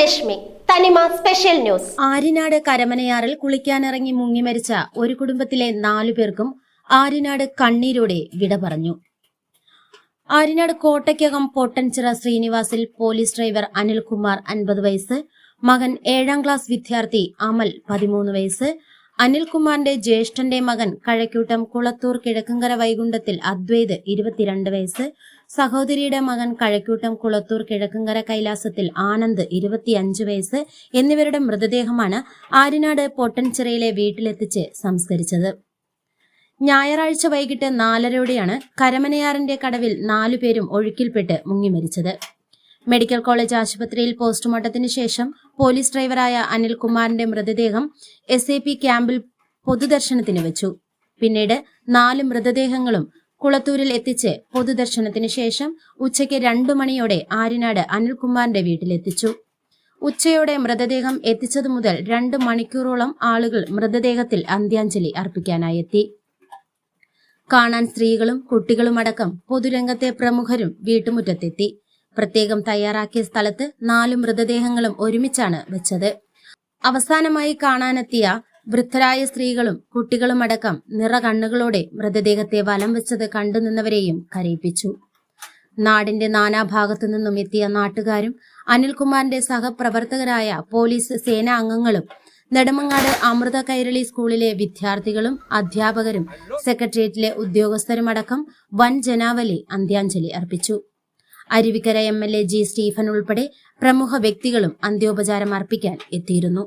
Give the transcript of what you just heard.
Rashmi. Thanima special news. Aryanad കരമനയാറിൽ കുളിക്കാനിറങ്ങി മുങ്ങി മരിച്ച ഒരു കുടുംബത്തിലെ നാലു പേർക്കും ആര്യനാട് കണ്ണീരോടെ വിട പറഞ്ഞു. ആര്യനാട് കോട്ടയ്ക്കകം പൊട്ടൻചിറ ശ്രീനിവാസിൽ പോലീസ് ഡ്രൈവർ അനിൽകുമാർ അൻപത് വയസ്സ് മകൻ ഏഴാം ക്ലാസ് വിദ്യാർത്ഥി അമൽ പതിമൂന്ന് വയസ്സ് അനിൽകുമാറിന്റെ ജ്യേഷ്ഠന്റെ മകൻ കഴക്കൂട്ടം കുളത്തൂർ കിഴക്കങ്കര വൈകുണ്ഠത്തിൽ അദ്വൈത് ഇരുപത്തിരണ്ട് വയസ്സ് സഹോദരിയുടെ മകൻ കഴക്കൂട്ടം കുളത്തൂർ കിഴക്കങ്കര കൈലാസത്തിൽ ആനന്ദ് ഇരുപത്തിയഞ്ച് വയസ്സ് എന്നിവരുടെ മൃതദേഹമാണ് ആര്യനാട് പൊട്ടൻചിറയിലെ വീട്ടിലെത്തിച്ച് സംസ്കരിച്ചത്. ഞായറാഴ്ച വൈകിട്ട് നാലരയോടെയാണ് കരമനയാറിന്റെ കടവിൽ നാലുപേരും ഒഴുക്കിൽപ്പെട്ട് മുങ്ങി മരിച്ചത് മെഡിക്കൽ കോളേജ് ആശുപത്രിയിൽ പോസ്റ്റ്മോർട്ടത്തിന് ശേഷം പോലീസ് ഡ്രൈവറായ അനിൽകുമാറിന്റെ മൃതദേഹം എസ് എ പി ക്യാമ്പിൽ പൊതുദർശനത്തിന് വെച്ചു. പിന്നീട് നാല് മൃതദേഹങ്ങളും കുളത്തൂരിൽ എത്തിച്ച് പൊതുദർശനത്തിന് ശേഷം ഉച്ചയ്ക്ക് രണ്ടു മണിയോടെ ആര്യനാട് അനിൽകുമാറിന്റെ വീട്ടിലെത്തിച്ചു. ഉച്ചയോടെ മൃതദേഹം എത്തിച്ചതു മുതൽ രണ്ട് മണിക്കൂറോളം ആളുകൾ മൃതദേഹത്തിൽ അന്ത്യാഞ്ജലി അർപ്പിക്കാനായി എത്തി. കാണാൻ സ്ത്രീകളും കുട്ടികളുമടക്കം പൊതുരംഗത്തെ പ്രമുഖരും വീട്ടുമുറ്റത്തെത്തി. പ്രത്യേകം തയ്യാറാക്കിയ സ്ഥലത്ത് നാലു മൃതദേഹങ്ങളും ഒരുമിച്ചാണ് വെച്ചത്. അവസാനമായി കാണാനെത്തിയ വൃദ്ധരായ സ്ത്രീകളും കുട്ടികളുമടക്കം നിറകണ്ണുകളോടെ മൃതദേഹത്തെ വലം വെച്ചത് കണ്ടുനിന്നവരെയും കരയിപ്പിച്ചു. നാടിന്റെ നാനാഭാഗത്തു നിന്നും എത്തിയ നാട്ടുകാരും അനിൽകുമാറിന്റെ സഹപ്രവർത്തകരായ പോലീസ് സേനാ അംഗങ്ങളും നെടുമങ്ങാട് അമൃത കൈരളി സ്കൂളിലെ വിദ്യാർത്ഥികളും അധ്യാപകരും സെക്രട്ടേറിയറ്റിലെ ഉദ്യോഗസ്ഥരുമടക്കം വൻ ജനാവലി അന്ത്യാഞ്ജലി അർപ്പിച്ചു. Aruvikkara M L A G Stephen ഉൾപ്പെടെ പ്രമുഖ വ്യക്തികളും അന്ത്യോപചാരം അർപ്പിക്കാൻ എത്തിയിരുന്നു